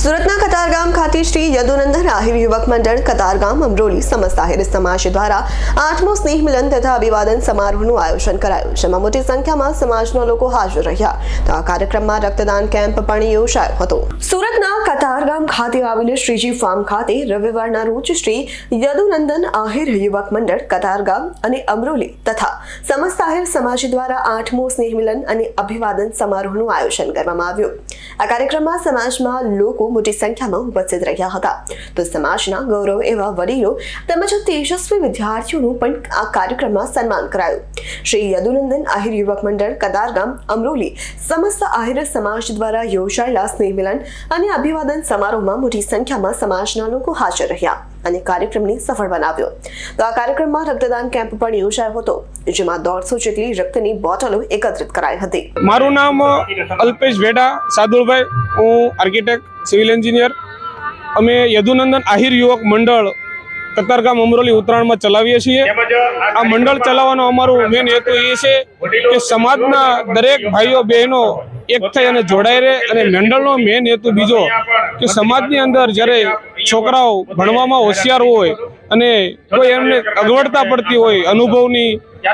સુરતના કતારગામ ખાતે શ્રી યદુનંદન આહિર યુવક મંડળ કતારગામ અમરોલી સમસ્ત આહિર સમાજ દ્વારા આઠમો સ્નેહ મિલન તથા અભિવાદન સમારોહનું આયોજન કરાયું, જેમાં મોટી સંખ્યામાં સમાજના લોકો હાજર રહ્યા. તો આ કાર્યક્રમમાં રક્તદાન કેમ્પ પણ યોજાયો હતો. સુરતના કતારગામ ખાતે આવેલ શ્રીજી ફાર્મ ખાતે રવિવારના રોજ શ્રી યદુનંદન આહિર યુવક મંડળ કતારગામ અને અમરોલી તથા સમસ્ત આહિર સમાજ દ્વારા આઠમો સ્નેહ મિલન અને અભિવાદન સમારોહનું આયોજન કરવામાં આવ્યું. આ કાર્યક્રમમાં સમાજમાં લોકો મોટી સંખ્યામાં ઉપસ્થિત રહ્યા હતા. તો સમાજના ગૌરવ એવા વડીલો તેમજ તેજસ્વી વિદ્યાર્થીઓનું પણ આ કાર્યક્રમમાં સન્માન કરાયું. શ્રી યદુનંદન આહિર યુવક મંડળ કતારગામ અમરોલી સમસ્ત આહિર સમાજ દ્વારા યોજાયેલા સ્નેહ મિલન અને અભિવાદન સમારોહમાં મોટી સંખ્યામાં સમાજના લોકો હાજર રહ્યા. અને કાર્યક્રમને સફળ બનાવ્યો. તો આ કાર્યક્રમમાં રક્તદાન કેમ્પ પણ યોજાયો હતો, જેમાં દોઢસો જેટલી રક્તની બોટલો એકત્રિત કરાઈ હતી. મારું નામ અલ્પેશ ભેડા સાદુલભાઈ. હું આર્કિટેક્ટ, સિવિલ એન્જિનિયર. અમે યદુનંદન આહિર યુવક મંડળ, કતારગામ અમરોલી ઉત્તરાયણમાં ચલાવીએ છીએ. આ મંડળ ચલાવવાનો અમારો મેન હેતુ એ છે કે સમાજના દરેક ભાઈઓ, બહેનો એક થઈ અને જોડાઈ રહે. અને મેન્ડલનો મેન હેતુ બીજો કે સમાજની અંદર જ્યારે છોકરાઓ ભણવામાં હોશિયાર હોય અને કોઈ એમને અગવડતા પડતી હોય, અનુભવની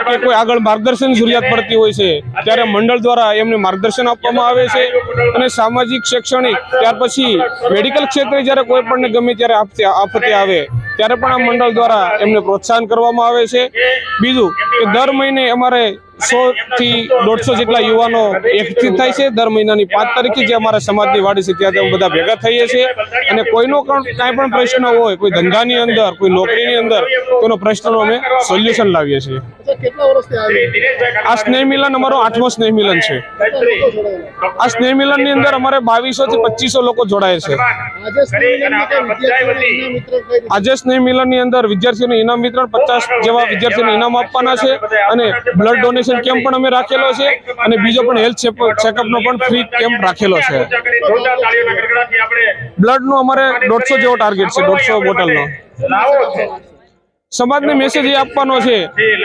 કે કોઈ આગળ માર્ગદર્શન જરૂરિયાત પડતી હોય છે, ત્યારે મંડળ દ્વારા એમને માર્ગદર્શન આપવામાં આવે છે. અને સામાજિક, શૈક્ષણિક, ત્યાર પછી મેડિકલ ક્ષેત્રે જ્યારે કોઈ પણને ગમે ત્યારે આપત્તિ આવે, ત્યારે પણ આ મંડળ દ્વારા એમને પ્રોત્સાહન કરવામાં આવે છે. બીજું કે દર મહિને અમારે સો થી દોઢસો જેટલા યુવાનો એકઠી થાય છે. દર મહિનાની પાંચ તારીખે જે અમારા સમાજની વાડી છે, ત્યાં બધા ભેગા થઈએ છીએ. અને કોઈનો પણ કાંઈ પણ પ્રશ્ન હોય, કોઈ ધંધાની અંદર, કોઈ નોકરીની અંદર, કોઈનો પ્રશ્નનો અમે સોલ્યુશન લાવીએ છીએ. આ સ્નેહ મિલન અમારો આઠમો સ્નેહ મિલન છે. આ સ્નેહ મિલનની અંદર અમારે બાવીસો થી પચીસો લોકો જોડાય છે? આજે સ્નેહ મિલનની અંદર વિદ્યાર્થીઓને ઇનામ વિતરણ પચાસ જેવા વિદ્યાર્થીઓને ઇનામ આપવાના છે અને બ્લડ ડોનેશન કેમ્પ પણ અમે રાખેલો છે અને બીજો પણ હેલ્થ ચેકઅપ નો પણ ફ્રી કેમ્પ રાખેલો છે. બ્લડ નો અમારે દોઢસો જેવો ટાર્ગેટ છે, દોઢસો બોટલ નો સમાજને મેસેજ એ આપવાનો છે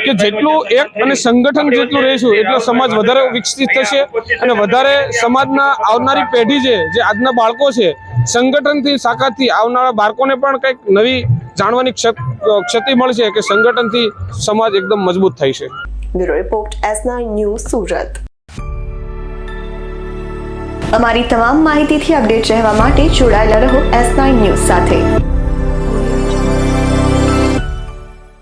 કે જેટલું એક અને સંગઠન જેટલું રહીશું, એટલો સમાજ વધારે વિકસિત થશે અને વધારે સમાજના આવનારી પેઢી છે, જે આજના બાળકો છે, સંગઠનથી શાખાથી આવનારા બાળકોને પણ કંઈક નવી જાણવાની ક્ષતિ મળશે કે સંગઠનથી સમાજ એકદમ મજબૂત થાય છે. Bureau report S nine news Surat. અમારી તમામ માહિતીથી અપડેટ રહેવા માટે જોડાયેલા રહો એસ નાઇન ન્યૂઝ સાથે.